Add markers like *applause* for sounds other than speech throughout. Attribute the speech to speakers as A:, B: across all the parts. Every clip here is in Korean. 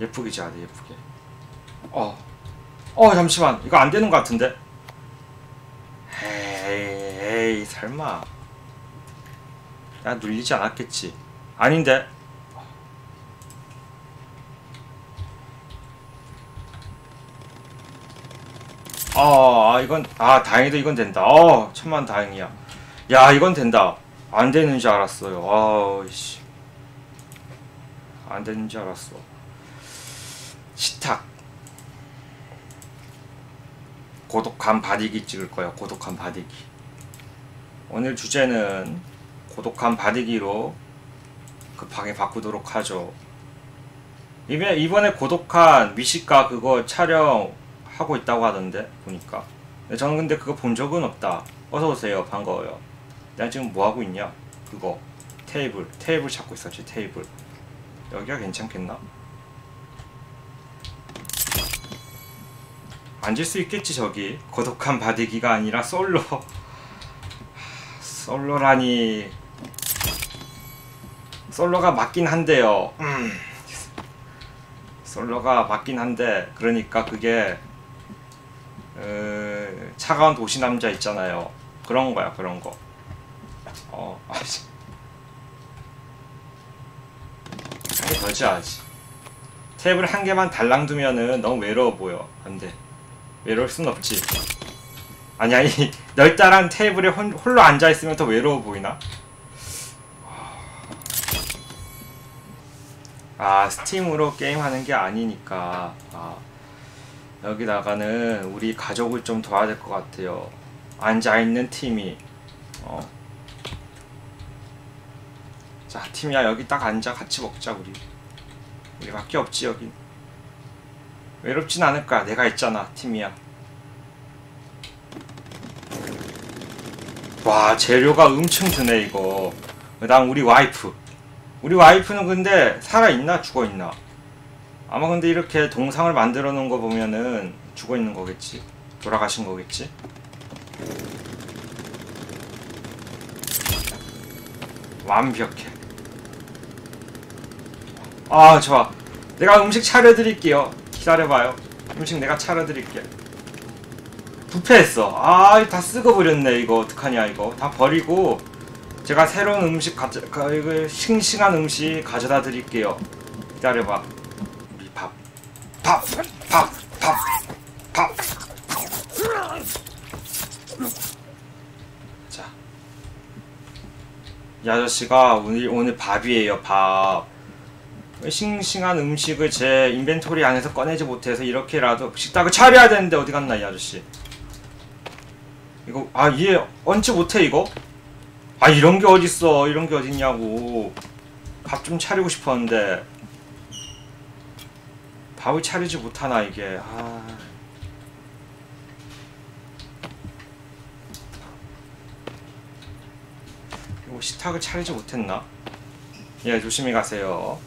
A: 예쁘게 지어야 돼 예쁘게. 어. 어 잠시만. 이거 안 되는 것 같은데? 에이, 설마. 야 눌리지 않았겠지. 아닌데? 아, 아 이건 아 다행히도 이건 된다. 어 천만 다행이야. 야 이건 된다. 안 되는 줄 알았어요. 아우씨. 안 되는 줄 알았어 식탁. 고독한 바디기 찍을 거야 고독한 바디기. 오늘 주제는 고독한 바디기로 급하게 바꾸도록 하죠. 이번에, 이번에 고독한 미식가 그거 촬영하고 있다고 하던데 보니까. 저는 근데 그거 본 적은 없다. 어서오세요. 반가워요. 내가 지금 뭐하고 있냐? 그거. 테이블. 테이블 찾고 있었지 테이블. 여기가 괜찮겠나? 앉을 수 있겠지 저기. 고독한 바디기가 아니라 솔로. *laughs* 솔로라니. 솔로가 맞긴 한데요. 음. 솔로가 맞긴 한데 그러니까 그게 어, 차가운 도시 남자 있잖아요. 그런 거야 그런 거. 어, 아씨. 한개 더 지어야지 테이블 한 개만 달랑 두면은 너무 외로워 보여 안돼 외로울 순 없지. 아니 아니 *laughs* 널따란 테이블에 혼, 홀로 앉아있으면 더 외로워 보이나? 아 스팀으로 게임하는 게 아니니까. 아, 여기다가는 우리 가족을 좀 도와야 될 것 같아요. 앉아있는 팀이. 어. 자 팀이야. 여기 딱 앉아. 같이 먹자 우리. 우리밖에 없지 여기 외롭진 않을 거야 내가 있잖아 팀이야. 와 재료가 엄청 드네 이거. 그 다음 우리 와이프. 우리 와이프는 근데 살아있나? 죽어있나? 아마 근데 이렇게 동상을 만들어 놓은 거 보면은 죽어있는 거겠지? 돌아가신 거겠지? 완벽해. 아 좋아. 내가 음식 차려드릴게요 기다려봐요 음식 내가 차려드릴게 부패했어 아 다 쓰고버렸네 이거 어떡하냐 이거 다 버리고 제가 새로운 음식 가져 이거 싱싱한 음식 가져다 드릴게요 기다려봐 우리 밥 밥! 밥! 밥! 밥! 자. 이 아저씨가 오늘, 오늘 밥이에요, 밥. 싱싱한 음식을 제 인벤토리 안에서 꺼내지 못해서 이렇게라도 식탁을 차려야 되는데 어디 갔나 이 아저씨. 이거 아 얘 얹지 못해 이거? 아 이런 게 어딨어 이런 게 어딨냐고. 밥 좀 차리고 싶었는데. 밥을 차리지 못하나 이게. 아. 이거 식탁을 차리지 못했나? 예 조심히 가세요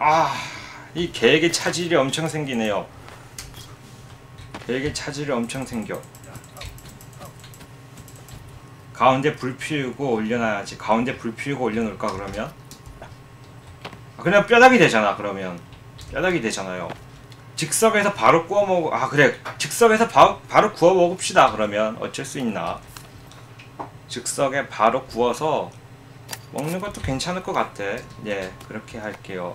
A: 아, 이 계획에 차질이 엄청 생기네요. 계획에 차질이 엄청 생겨. 가운데 불 피우고 올려놔야지. 가운데 불 피우고 올려놓을까 그러면? 아, 그냥 뼈다귀 되잖아 그러면. 뼈다귀 되잖아요. 즉석에서 바로 구워 먹어. 아 그래. 즉석에서 바, 바로 구워 먹읍시다 그러면 어쩔 수 있나? 즉석에 바로 구워서 먹는 것도 괜찮을 것 같아. 예, 그렇게 할게요.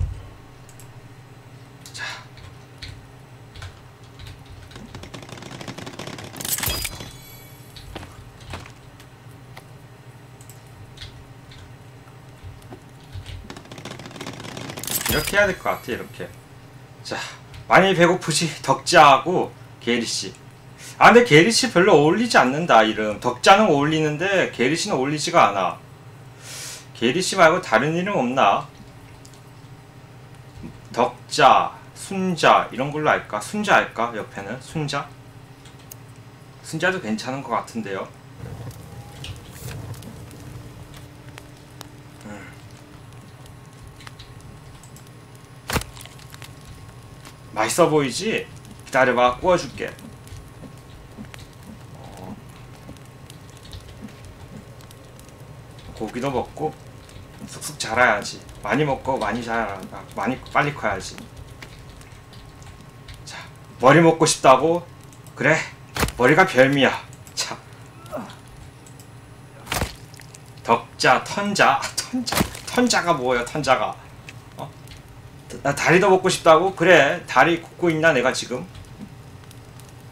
A: 이렇게 해야 될 것 같아, 이렇게. 자, 많이 배고프지? 덕자하고 게리씨. 아, 근데 게리씨 별로 어울리지 않는다, 이름. 덕자는 어울리는데, 게리씨는 어울리지가 않아. 게리씨 말고 다른 이름 없나? 덕자, 순자 이런 걸로 할까? 순자 할까? 옆에는 순자? 순자도 괜찮은 것 같은데요. 맛있어 보이지? 기다려봐 구워줄게 어. 고기도 먹고 쑥쑥 자라야지. 많이 먹고 많이 자라 많이 빨리 커야지. 자 머리 먹고 싶다고 그래 머리가 별미야. 자 덕자 턴자 턴자 턴자가 뭐예요 턴자가 어? 나 다리도 먹고 싶다고? 그래 다리 굽고 있나 내가 지금?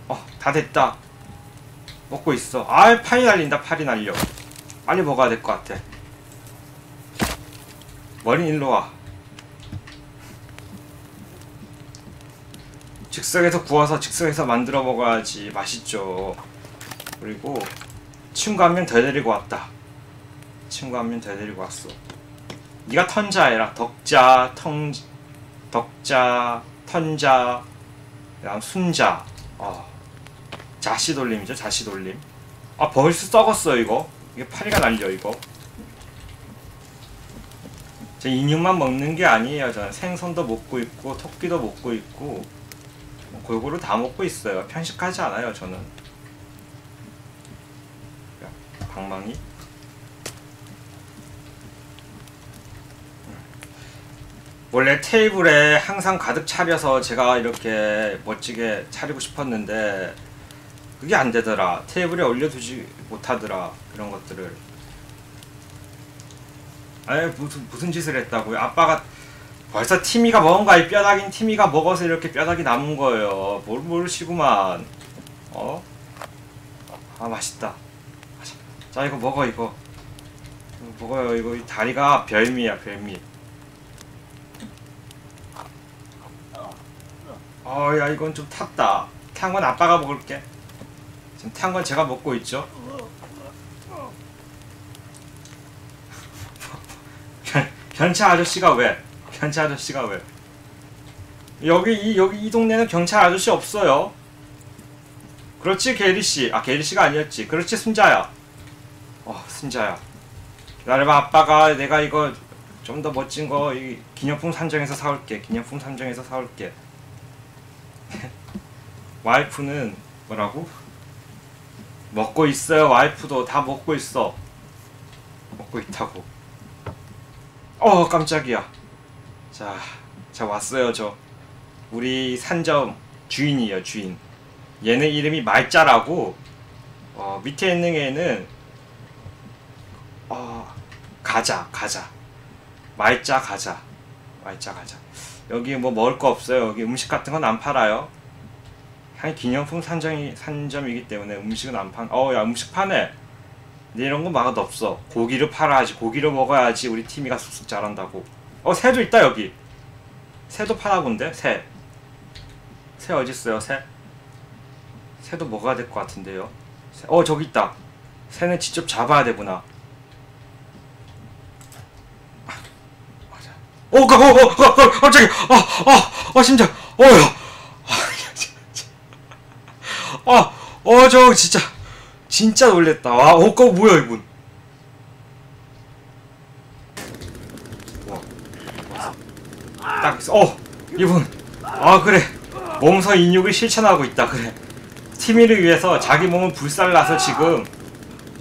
A: 어 다 됐다. 먹고 있어. 아 팔이 날린다 팔이 날려. 빨리 먹어야 될 것 같아. 머리 일로 와. 즉석에서 구워서 즉석에서 만들어 먹어야지 맛있죠. 그리고 친구 한 명 더 데리고 왔다. 친구 한 명 더 데리고 왔어. 네가 턴자해라. 덕자 턴 덕자 턴자 그다음 순자. 어. 자시 돌림이죠 자시 돌림. 아 벌써 썩었어 이거. 이게 파리가 날려 이거. 저 인육만 먹는 게 아니에요 저는 생선도 먹고 있고 토끼도 먹고 있고 뭐 골고루 다 먹고 있어요. 편식하지 않아요 저는. 방망이 원래 테이블에 항상 가득 차려서 제가 이렇게 멋지게 차리고 싶었는데 그게 안 되더라. 테이블에 올려두지 못하더라. 그런 것들을. 아예 무슨 무슨 짓을 했다고요? 아빠가 벌써 티미가 거야. 이 뼈다귀는 티미가 먹어서 이렇게 뼈다귀 남은 거예요. 뭘 모르시구만. 어? 아 맛있다. 자 이거 먹어 이거. 이거 먹어요 이거 이 다리가 별미야 별미. 어야 이건 좀 탔다. 탄 건 아빠가 먹을게. 지금 탄 건 제가 먹고 있죠. 변, 변차 아저씨가 왜? 변차 아저씨가 왜? 여기 이 여기 이 동네는 경찰 아저씨 없어요. 그렇지 게리 씨. 아 게리 씨가 아니었지. 그렇지 순자야. 어 순자야. 기다려봐 아빠가 내가 이거 좀 더 멋진 거 이 기념품 산정해서 사올게. 기념품 산정해서 사올게. *laughs* 와이프는 뭐라고? 먹고 있어요 와이프도. 다 먹고 있어. 먹고 있다고. 어 깜짝이야. 자, 자 왔어요 저. 우리 산점 주인이에요 주인. 얘는 이름이 말자라고. 어, 밑에 있는 애는 어, 가자 가자. 말자 가자. 말자 가자 여기 뭐 먹을 거 없어요 여기 음식 같은 건 안 팔아요 한 기념품 산정이 산점이기 때문에 음식은 안 판. 어 야 음식 파네. 근데 이런 건 맛 없어. 고기를 팔아야지. 고기를 먹어야지 우리 팀이가 쑥쑥 자란다고. 어 새도 있다 여기. 새도 파나 본데 새. 새 어디 있어요 새? 새도 먹어야 될 것 같은데요. 새. 어 저기 있다. 새는 직접 잡아야 되구나. 어, 가, 어, 어, 어, 어, 갑자기, 어, 어, 어, 심장, 어야. 아, 어, 저 진짜 진짜 놀랬다. 와, 어, 거 뭐야 이분? 와, 딱, 어, 이분. 아 그래, 몸서 인육을 실천하고 있다. 그래. 티미를 위해서 자기 몸을 불살라서 지금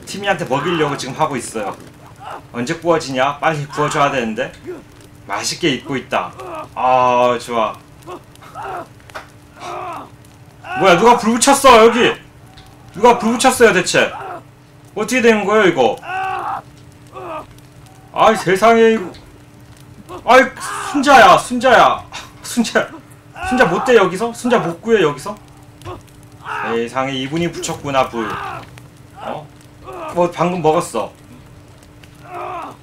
A: 티미한테 먹이려고 지금 하고 있어요. 언제 구워지냐? 빨리 구워줘야 되는데. 맛있게 입고 있다. 아, 좋아. 뭐야 누가 불 붙였어 여기? 누가 불 붙였어요 대체? 어떻게 되는 거예요 이거? 아이 세상에 이거. 아이 순자야 순자야. 순자 순자 못돼 여기서? 순자 못 구해 여기서? 세상에 이분이 붙였구나 불. 어? 뭐 방금 먹었어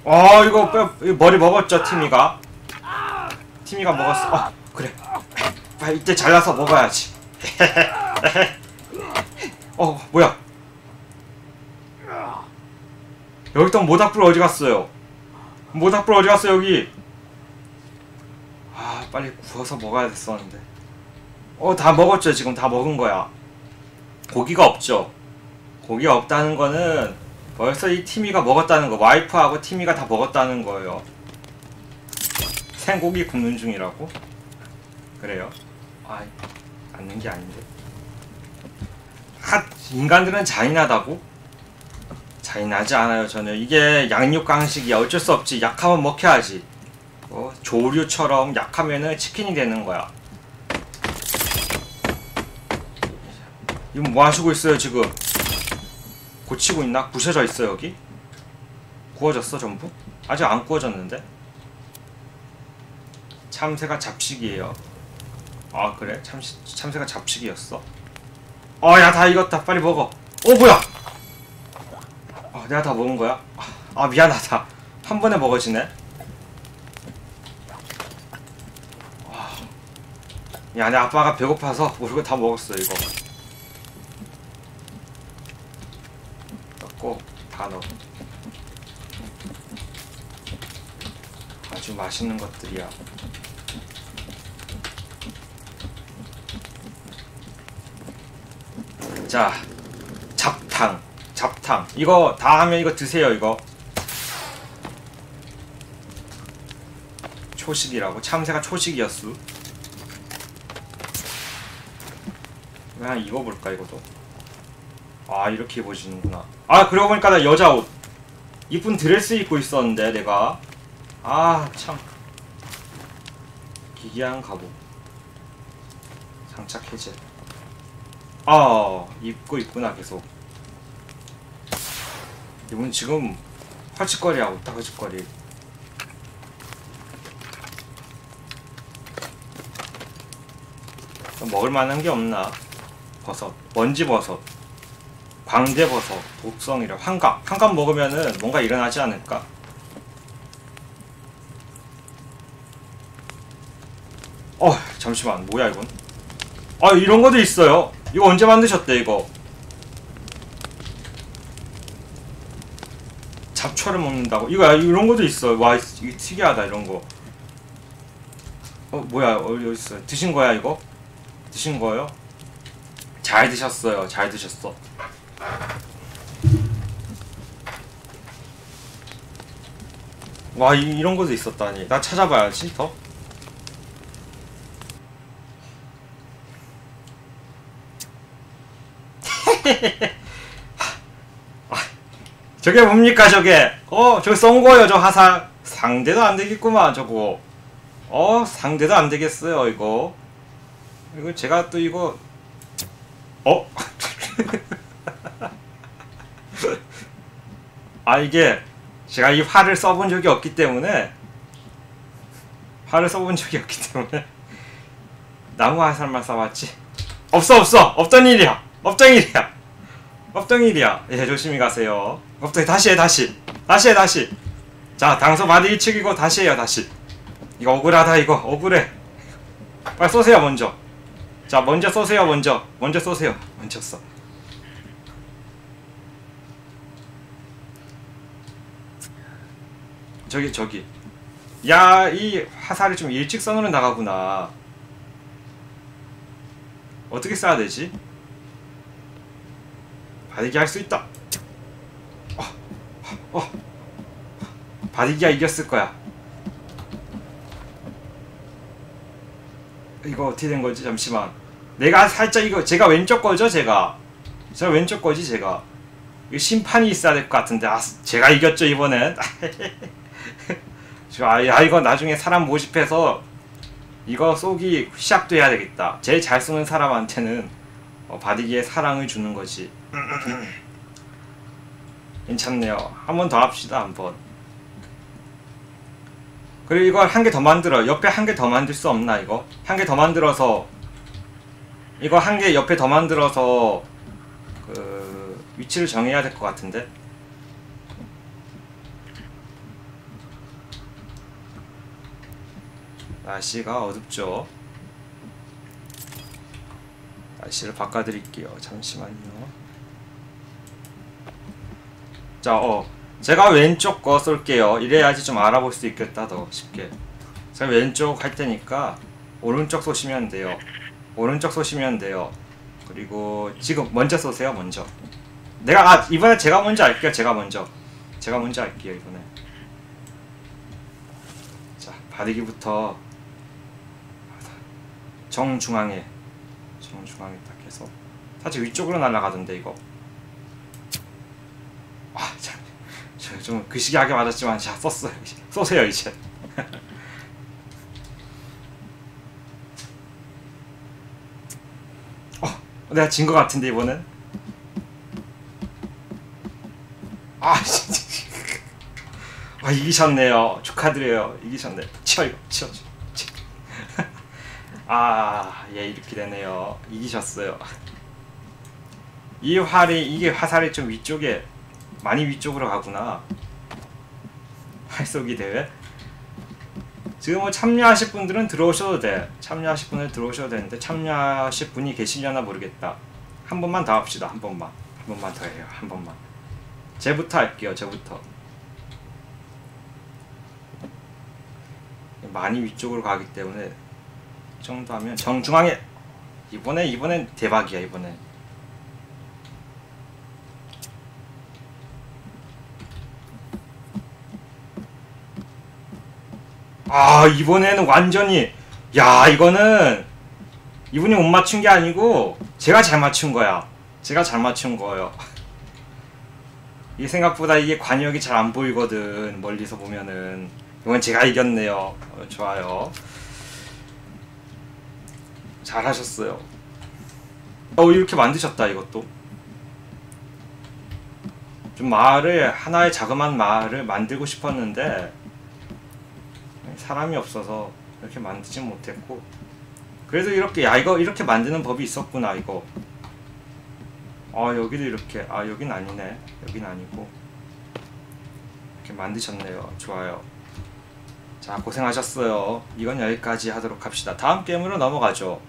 A: 아 이거 뼈 머리 먹었죠 티미가? 티미가 먹었어. 어 그래. 아, 이때 잘라서 먹어야지. *laughs* 어 뭐야? 여기 있던 모닥불 어디 갔어요? 모닥불 어디 갔어 여기? 아 빨리 구워서 먹어야 됐었는데. 어 다 먹었죠 지금. 다 먹은 거야. 고기가 없죠. 고기가 없다는 거는 벌써 이 티미가 먹었다는 거 와이프하고 티미가 다 먹었다는 거예요 생고기 굽는 중이라고? 그래요? 아 않는 게 아닌데. 하, 인간들은 잔인하다고? 잔 잔인하지 않아요 저는 이게 양육강식이 어쩔 수 없지 약하면 먹혀야지 어, 조류처럼 약하면은 치킨이 되는 거야 이건 뭐 하시고 있어요 지금 고치고 있나? 부셔져 있어 여기? 구워졌어 전부? 아직 안 구워졌는데? 참새가 잡식이에요 아 그래? 참, 참새가 잡식이었어? 어야 다 익었다 빨리 먹어 어 뭐야 아, 내가 다 먹은 거야? 아 미안하다 한 번에 먹어지네 아, 야, 내 아빠가 배고파서 우리가 다 먹었어 이거 넣어 아주 맛있는 것들이야. 자 잡탕 잡탕. 이거 다 하면 이거 드세요 이거. 초식이라고? 참새가 초식이었어. 그냥 입어볼까 이것도? 아 이렇게 입어지는구나 아 그러고 보니까 나 여자 옷. 이쁜 드레스 입고 있었는데 내가. 아 참. 기이한 갑옷 장착 해제. 아 입고 있구나 계속. 이분 지금 헐칫거리하고 있다 헐칫거리. 좀 먹을 만한 게 없나? 버섯. 먼지 버섯 광대 버섯 독성이라 환각. 환각 먹으면은 뭔가 일어나지 않을까? 어 잠시만. 뭐야 이건? 아 이런 것도 있어요. 이거 언제 만드셨대 이거? 잡초를 먹는다고? 이거 야, 이런 것도 있어. 와 이거 특이하다 이런 거 어 뭐야 어디 있어. 드신 거야 이거? 드신 거예요? 잘 드셨어요. 잘 드셨어 와 이, 이런 것도 있었다니. 나 찾아봐야지 더? *laughs* 저게 뭡니까 저게? 어 저기 쏜 거예요 저 화살. 상대도 안 되겠구만 저거. 어 상대도 안 되겠어요 이거. 이거 제가 또 이거 어? 아 이게 제가 이 활을 써본 적이 없기 때문에 활을 써본 적이 없기 때문에 나무 화살만 써봤지. 없어 없어. 없던 일이야. 없던 일이야. 없던 일이야. 예 조심히 가세요. 없던 다시 해 다시. 다시 해 다시. 자 당소 바디 측이고 다시 해요 다시. 이거 억울하다 이거. 억울해. 빨리 쏘세요 먼저. 자 먼저 쏘세요 먼저. 먼저 쏘세요. 먼저 써 저기 저기. 야 이 화살이 좀 일직선으로 나가구나. 어떻게 쏴야 되지? 바디기 할 수 있다. 어, 어. 바디기가 이겼을 거야. 이거 어떻게 된 거지? 잠시만. 내가 살짝 이거 제가 왼쪽 거죠 제가? 제가 왼쪽 거지 제가? 이거 심판이 있어야 될 것 같은데. 아 제가 이겼죠 이번엔 *laughs* *laughs* 아, 야 이거 나중에 사람 모집해서 이거 쏘기 시작돼야 되겠다. 제일 잘 쏘는 사람한테는 어, 바디기에 사랑을 주는 거지. 괜찮네요. 한 번 더 합시다 한번. 그리고 이걸 한 개 더 만들어 옆에 한 개 더 만들 수 없나 이거? 한 개 더 만들어서 이거 한 개 옆에 더 만들어서 그 위치를 정해야 될 것 같은데 날씨가 어둡죠. 날씨를 바꿔드릴게요. 잠시만요. 자어 제가 왼쪽 거 쏠게요. 이래야지 좀 알아볼 수 있겠다 더 쉽게. 제가 왼쪽 할 테니까 오른쪽 쏘시면 돼요. 오른쪽 쏘시면 돼요. 그리고 지금 먼저 쏘세요 먼저. 내가 아 이번에 제가 먼저 할게요 제가 먼저. 제가 먼저 할게요 이번에. 자 바디기부터 정중앙에 정중앙에 딱 해서. 사실 위쪽으로 날아가던데 이거. 아 참. 저- 좀 그시기하게 맞았지만 자 썼어요. 쏘세요 이제. *laughs* 어 내가 진 것 같은데 이번엔? 아 *laughs* 진짜. 아 이기셨네요. 축하드려요. 이기셨네. 치워 이거 치워 치워 치워. 아 예 이렇게 되네요. 이기셨어요. 이 활이 이게 화살이 좀 위쪽에 많이 위쪽으로 가구나. 활쏘기 대회. 지금 뭐 참여하실 분들은 들어오셔도 돼. 참여하실 분들 들어오셔도 되는데 참여하실 분이 계시려나 모르겠다. 한 번만 더 합시다. 한 번만. 한 번만 더 해요. 한 번만. 제부터 할게요. 제부터. 많이 위쪽으로 가기 때문에 이 정도 하면 정중앙에 이번에 이번엔 대박이야 이번엔 아 이번에는 완전히 야 이거는 이분이 못 맞춘 게 아니고 제가 잘 맞춘 거야. 제가 잘 맞춘 거예요. *laughs* 이게 생각보다 이게 관역이 잘 안 보이거든 멀리서 보면은. 이건 제가 이겼네요. 어, 좋아요 잘하셨어요. 어 이렇게 만드셨다 이것도. 좀 마을을 하나의 자그마한 마을을 만들고 싶었는데 사람이 없어서 이렇게 만들지 못했고 그래도 이렇게 야 이거 이렇게 만드는 법이 있었구나 이거. 아 여기도 이렇게 아 여긴 아니네 여긴 아니고. 이렇게 만드셨네요. 좋아요. 자 고생하셨어요. 이건 여기까지 하도록 합시다. 다음 게임으로 넘어가죠